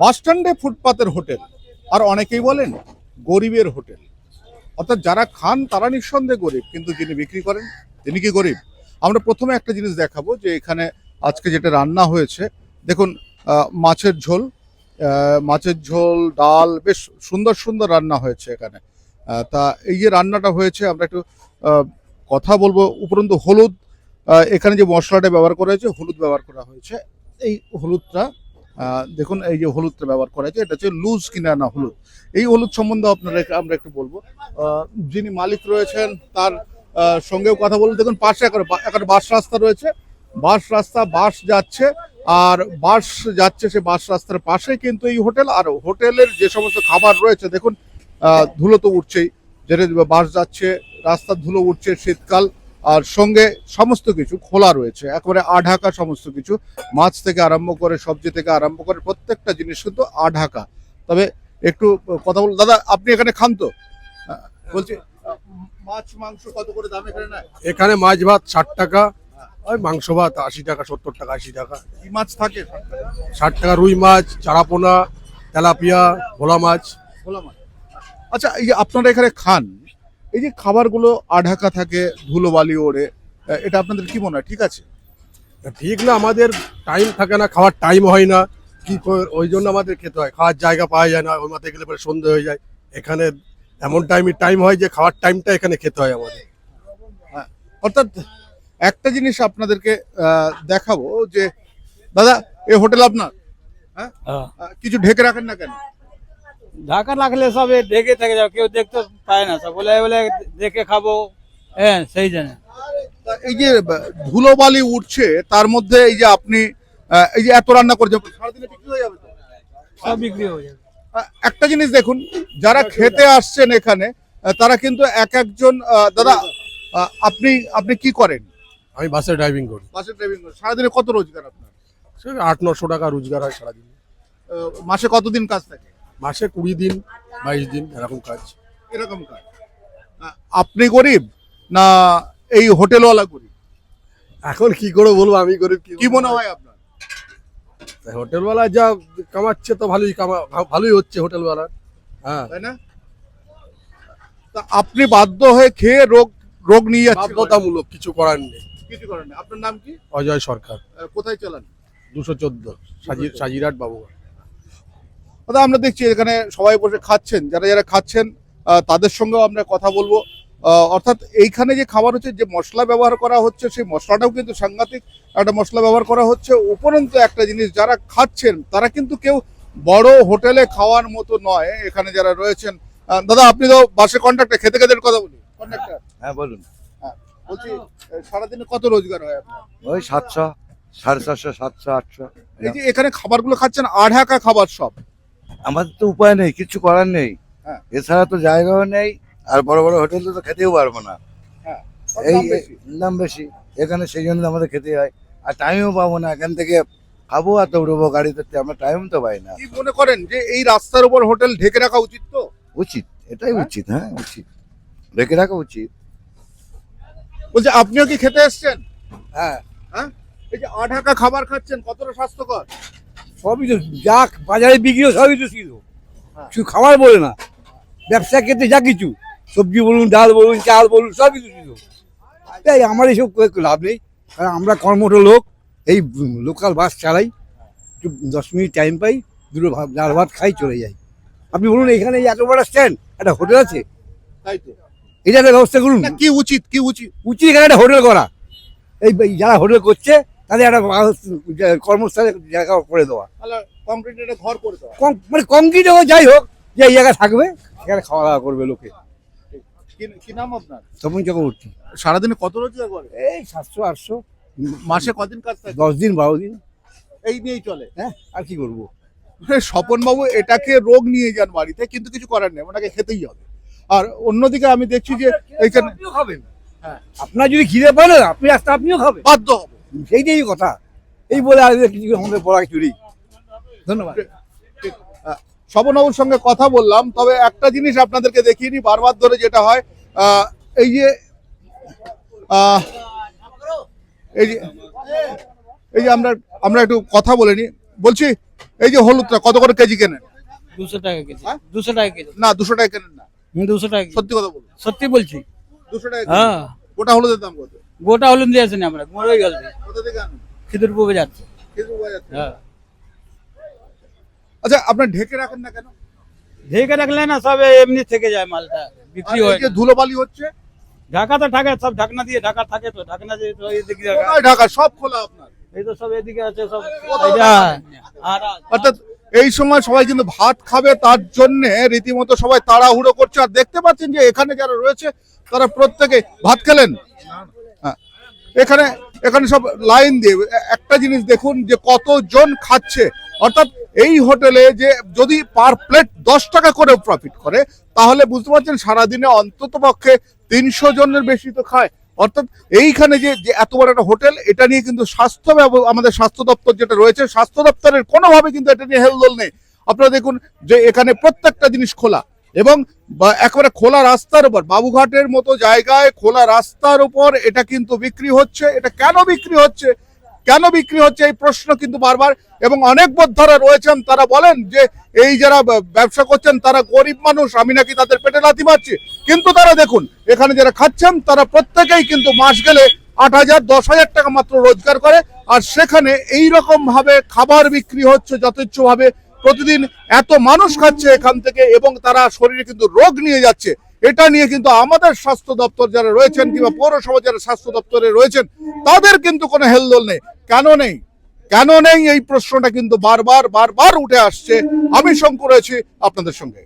বাসস্ট্যান্ডে ফুটপাতের হোটেল। আর অনেকেই বলেন, গরিবের হোটেল। অর্থাৎ যারা খান, তারা নিঃসন্দেহে গরিব, কিন্তু যিনি বিক্রি করেন, তিনি কি গরিব? আমরা প্রথমে একটা জিনিস দেখাবো যে এখানে আজকে যেটা রান্না হয়েছে। দেখুন মাছের ঝোল মাছের ঝোল, ডাল, বেশ সুন্দর সুন্দর রান্না হয়েছে এখানে। তা এই যে রান্নাটা হয়েছে, আমরা একটু কথা বলব উপরন্তু হলুদ। এখানে যে মশলাটা ব্যবহার করা হয়েছে, হলুদ ব্যবহার করা হয়েছে। এই হলুদটা দেখুন, এই যে হলুদটা ব্যবহার করা হয়েছে, এটা হচ্ছে লুজ কিনা না হলুদ। এই হলুদ সম্বন্ধে আপনারা আমরা একটু বলব। যিনি মালিক রয়েছেন, তার সঙ্গেও কথা বলব দেখুন, পাশে একটা বাস রাস্তা রয়েছে। বাস রাস্তা বাস যাচ্ছে, আর বাস যাচ্ছে সে বাস রাস্তার পাশে কিন্তু এই হোটেল। আর হোটেলের যে সমস্ত খাবার রয়েছে, দেখুন ধুলো তো উঠছেই। যেটা বাস যাচ্ছে, রাস্তার ধুলো উঠছে শীতকাল। আর সঙ্গে সমস্ত কিছু খোলা রয়েছে। একেবারে আঢাকা সমস্ত কিছু। মাছ থেকে আরম্ভ করে সবজি থেকে আরম্ভ করে প্রত্যেকটা জিনিস কিন্তু আঢাকা। তবে একটু কথা বল দাদা আপনি এখানে খান তো? বলছি মাছ মাংস কত করে দাম এখানে নেয়? এখানে মাছ ভাত ষাট টাকা ওই মাংস ভাত আশি টাকা সত্তর টাকা আশি টাকা। কি মাছ থাকে? ষাট টাকা রুই মাছ চারাপোনা তেলাপিয়া ভোলা মাছ। ভোলা মাছ। আচ্ছা এই যে আপনারা এখানে খান এই যে খাবারগুলো আঢাকা থাকে ধুলো বালি ওড়ে এটা আপনাদের কি মনে হয়? ঠিক আছে? ঠিক না আমাদের টাইম থাকে না খাওয়ার টাইম হয় না। কি করে- ওই জন্য আমাদের খেতে হয়। খাওয়ার জায়গা পাওয়া যায় না ওই মাথায় গেলে পরে সন্ধে হয়ে যায়। এখানে এমন টাইমে টাইম হয় যে খাওয়ার টাইমটা এখানে খেতে হয় আমাদের। অর্থাৎ একটা জিনিস আপনাদেরকে দেখাবো যে দাদা এ হোটেল আপনার? হ্যাঁ? হ্যাঁ। কিছু ঢেকে রাখেন না কেন? ঢাকা রাখলে সব ঢেকে থেকে যাও কেউ দেখতে পায় না সব বলে বলে দেখে খাব। হ্যাঁ সেই জন্য। এই যে ধুলো বালি উঠছে তার মধ্যে এই যে আপনি এই যে এত রান্না করছেন সারাদিনে বিক্রি হয়ে যাবে সব বিক্রি হয়ে যাবে। একটা জিনিস দেখুন যারা খেতে আসছেন এখানে তারা কিন্তু এক একজন দাদা আপনি আপনি কি করেন? আমি বাসে ড্রাইভিং করি। বাসে ড্রাইভিং করেন। সারাদিনে কত রোজগার আপনার? আট নশো টাকা রোজগার হয় সারাদিন। মাসে কতদিন কাজ থাকে? মাসে কুড়ি দিন বাইশ দিন এরকম কাজ। এরকম কাজ। আপনি গরিব না এই হোটেলওয়ালা গরিব? এখন কি করে বলব আমি গরিব কি মনে হয় আপনার? হোটেলওয়ালা যা কামাচ্ছে তো ভালোই কামা ভালোই হচ্ছে হোটেলওয়ালা। হ্যাঁ। তাই না? তা আপনি বাধ্য হয়ে খেয়ে রোগ রোগ নিয়ে যাচ্ছেন। বাধ্যতামূলক কিছু করার নেই। কিছু করার নেই। আপনার নাম কি? অজয় সরকার। কোথায় চালান? দুশো চোদ্দ সাজিরাট বাবু দাদা আমরা দেখছি এখানে সবাই বসে খাচ্ছেন যারা যারা খাচ্ছেন তাদের সঙ্গেও আমরা কথা বলব। অর্থাৎ এইখানে যে খাবার হচ্ছে যে মশলা ব্যবহার করা হচ্ছে সেই মশলাটাও কিন্তু সাংঘাতিক একটা মশলা ব্যবহার করা হচ্ছে। উপরন্তু একটা জিনিস যারা খাচ্ছেন তারা কিন্তু কেউ বড় হোটেলে খাওয়ার মতো নয়। এখানে যারা রয়েছেন দাদা আপনি তো বাসে কন্ট্রাক্টর খেতে খেতে কথা বলি। কন্ট্রাক্টর হ্যাঁ বলুন। বলছি সারাদিনে কত রোজগার হয় আপনার? ওই সাতশো সাড়ে চারশো সাতশো আটশো। এই যে এখানে খাবারগুলো খাচ্ছেন আঢাকা খাবার সব। আমাদের তো উপায় নেই কিছু করার নেই। হ্যাঁ। এছাড়া তো জায়গাও নেই আর বড় বড় হোটেলে তো খেতেও পারব না। হ্যাঁ এই দাম বেশি। এখানে সেই জন্য আমাদের খেতে হয়। আর টাইমও পাবো না এখান থেকে খাব আর দৌড়বো গাড়িতে আমরা টাইম তো পাই না। কি মনে করেন যে এই রাস্তার উপর হোটেল ঢেকে রাখা উচিত তো? উচিত এটাই হ্যাঁ? উচিত হ্যাঁ উচিত। ঢেকে রাখা উচিত। বলছে আপনিও কি খেতে এসছেন? হ্যাঁ। হ্যাঁ? এই যে আঢাকা খাবার খাচ্ছেন কতটা স্বাস্থ্যকর? সবই তো যা বাজারে বিক্রি হয় সবই তো ছিল। হ্যাঁ। শুধু খাবার বলে না। ব্যবসা ক্ষেত্রে যা কিছু সবজি বলুন ডাল বলুন চাল বলুন সবই তো ছিল। তাই আমার এইসব লাভ নেই। কারণ আমরা কর্মঠ লোক এই লোকাল বাস চালাই। একটু দশ মিনিট টাইম পাই দুটো ভাত ডাল ভাত খাই চলে যাই। আপনি বলুন এখানে এত বড় স্ট্যান্ড একটা হোটেল আছে? তাই তো। এটা একটা ব্যবস্থা করুন। না কি উচিত কি উচিত? উচিত এখানে একটা হোটেল করা। এই যারা হোটেল করছে তাদের একটা কর্মস্থলে জায়গা করে দেওয়া। একটা ঘর করে দেওয়া। কম মানে কংক্রিট হোক যাই হোক যে এই জায়গায় থাকবে সেখানে খাওয়া দাওয়া করবে লোকে। কি- কি নাম আপনার? তপন চক্রবর্তী। সারাদিনে কত রোজগার করে? এই সাতশো আটশো। মাসে কদিন কাজ থাকে? দশ দিন বারো দিন। এই নিয়েই চলে? হ্যাঁ আর কি করব? মানে স্বপন বাবু এটাকে রোগ নিয়ে যান বাড়িতে কিন্তু কিছু করার নেই ওনাকে খেতেই হবে। আর অন্যদিকে আমি দেখছি যে এইখানে আপনিও খাবেন। হ্যাঁ। আপনার যদি খিদে পায় না আপনি আসতে আপনিও খাবেন। বাধ্য হবে। সেইটাই কথা। এই বলে আর কিছু আমাদের বলা চুরি ধন্যবাদ। স্বপনবাবুর সঙ্গে কথা বললাম তবে একটা জিনিস আপনাদেরকে দেখিয়ে নি বারবার ধরে যেটা হয় আহ, এই যে এই যে এই যে আমরা আমরা একটু কথা বলে নি বলছি এই যে হলুদটা কত করে কেজি কেনেন? দুশো টাকা কেজি। হ্যাঁ? দুশো টাকা কেজি। না দুশো টাকা কেনেন না। দুশো টাকা সত্যি কথা বলুন। সত্যি বলছি। দুশো টাকা হ্যাঁ। গোটা হলুদের দাম কত? গোটা দিয়ে আসেনি আমরা মরে গেল। খিদুরপুর যাচ্ছে। হ্যাঁ। আচ্ছা আপনার ঢেকে রাখেন না কেন? ঢেকে রাখলে না সব এমনি থেকে যায় মালটা বিক্রি হয়। ধুলোবালি হচ্ছে? ঢাকা তো ঢাকা সব ঢাকনা দিয়ে ঢাকা থাকে তো ঢাকনা দিয়ে এদিকে। ঢাকা? সব খোলা আপনার। এই তো সব এদিকে আছে সব অর্থাৎ এই সময় সবাই কিন্তু ভাত খাবে তার জন্য রীতিমতো সবাই তাড়াহুড়ো করছে। আর দেখতে পাচ্ছেন যে এখানে যারা রয়েছে তারা প্রত্যেকে ভাত খেলেন। এখানে এখানে সব লাইন দিয়ে, একটা জিনিস দেখুন যে কতজন খাচ্ছে। অর্থাৎ এই হোটেলে যে যদি পার প্লেট দশ টাকা করে প্রফিট করে, তাহলে বুঝতে পারছেন সারাদিনে অন্তত পক্ষে তিনশো জনের বেশি তো খায়। অর্থাৎ এইখানে যে যে এত বড় একটা হোটেল, এটা নিয়ে কিন্তু স্বাস্থ্য আমাদের স্বাস্থ্য দপ্তর যেটা রয়েছে, স্বাস্থ্য দপ্তরের কোনোভাবে কিন্তু এটা নিয়ে হেলদোল নেই। আপনারা দেখুন যে এখানে প্রত্যেকটা জিনিস খোলা। এবং একেবারে খোলা রাস্তার উপর, বাবুঘাটের মতো জায়গায় খোলা রাস্তার উপর এটা কিন্তু বিক্রি হচ্ছে। এটা কেন বিক্রি হচ্ছে? কেন বিক্রি হচ্ছে? এই প্রশ্ন কিন্তু বারবার এবং অনেক বোদ্ধারা রয়েছেন, তারা বলেন যে এই যারা ব্যবসা করছেন তারা গরিব মানুষ, আমি নাকি তাদের পেটে লাথি মারছি। কিন্তু তারা দেখুন, এখানে যারা খাচ্ছেন তারা প্রত্যেকেই কিন্তু মাস গেলে আট হাজার, দশ হাজার টাকা মাত্র রোজগার করে, আর সেখানে এই রকম ভাবে খাবার বিক্রি হচ্ছে যথেচ্ছ ভাবে প্রতিদিন এত মানুষ খাচ্ছে এখান থেকে এবং তারা শরীরে কিন্তু রোগ নিয়ে যাচ্ছে। এটা নিয়ে কিন্তু আমাদের স্বাস্থ্য দপ্তর যারা রয়েছেন কিংবা পৌরসভা যারা স্বাস্থ্য দপ্তরে রয়েছেন, তাদের কিন্তু কোনো হেলদোল নেই। কেন নেই? কেন নেই? এই প্রশ্নটা কিন্তু বারবার বারবার উঠে আসছে। আমি শঙ্কু রয়েছি আপনাদের সঙ্গে।